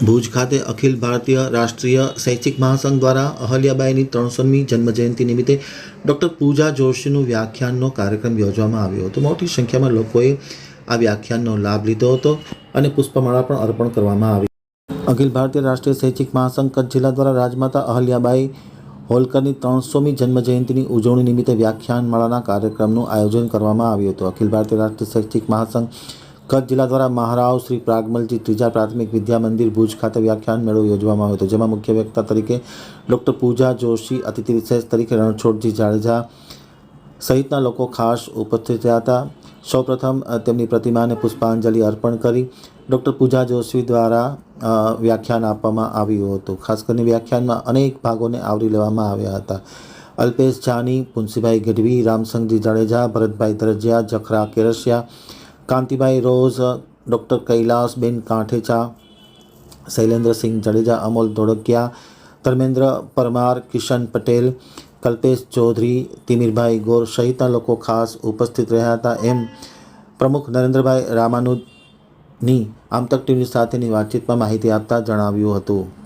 ભુજ ખાતે અખિલ ભારતીય રાષ્ટ્રીય શૈક્ષિક મહાસંઘ દ્વારા અહલ્યાબાઈની ત્રણસોમી જન્મજયંતિ નિમિત્તે ડૉક્ટર પૂજા જોશીનું વ્યાખ્યાનનો કાર્યક્રમ યોજવામાં આવ્યો હતો. મોટી સંખ્યામાં લોકોએ આ વ્યાખ્યાનનો લાભ લીધો હતો અને પુષ્પમાળા પણ અર્પણ કરવામાં આવી. અખિલ ભારતીય રાષ્ટ્રીય શૈક્ષિક મહાસંઘ કચ્છ જિલ્લા દ્વારા રાજમાતા અહલ્યાબાઈ હોલકરની ત્રણસોમી જન્મજયંતિની ઉજવણી નિમિત્તે વ્યાખ્યાનમાળાના કાર્યક્રમનું આયોજન કરવામાં આવ્યું હતું. અખિલ ભારતીય રાષ્ટ્રીય શૈક્ષિક મહાસંઘ કચ્છ જિલ્લા દ્વારા મહારાવ શ્રી પ્રાગમલજી ત્રીજા પ્રાથમિક વિદ્યા મંદિર ભુજ ખાતે વ્યાખ્યાન મેળો યોજવામાં આવ્યો હતો. જેમાં મુખ્ય વક્તા તરીકે ડૉક્ટર પૂજા જોશી, અતિથિ વિશેષ તરીકે રણછોડજી જાડેજા સહિતના લોકો ખાસ ઉપસ્થિત રહ્યા હતા. સૌપ્રથમ તેમની પ્રતિમાને પુષ્પાંજલિ અર્પણ કરી ડૉક્ટર પૂજા જોશી દ્વારા વ્યાખ્યાન આપવામાં આવ્યું હતું. ખાસ કરીને વ્યાખ્યાનમાં અનેક ભાગોને આવરી લેવામાં આવ્યા હતા. અલ્પેશ જાની પુંસીભાઈ ગઢવી, રામસંગજી જાડેજા, ભરતભાઈ દરજિયા, જખરા કેરસિયા કાંતિભાઈ રોઝ, ડૉક્ટર કૈલાસબેન કાંઠેચા શૈલેન્દ્રસિંહ જાડેજા, અમોલ ધોળકિયા, ધર્મેન્દ્ર પરમાર, કિશન પટેલ, કલ્પેશ ચૌધરી, તિમિરભાઈ ગોર સહિતના લોકો ખાસ ઉપસ્થિત રહ્યા હતા. એમ પ્રમુખ નરેન્દ્રભાઈ રામાનુજની આમતક ટીવી સાથેની વાતચીતમાં માહિતી આપતા જણાવ્યું હતું.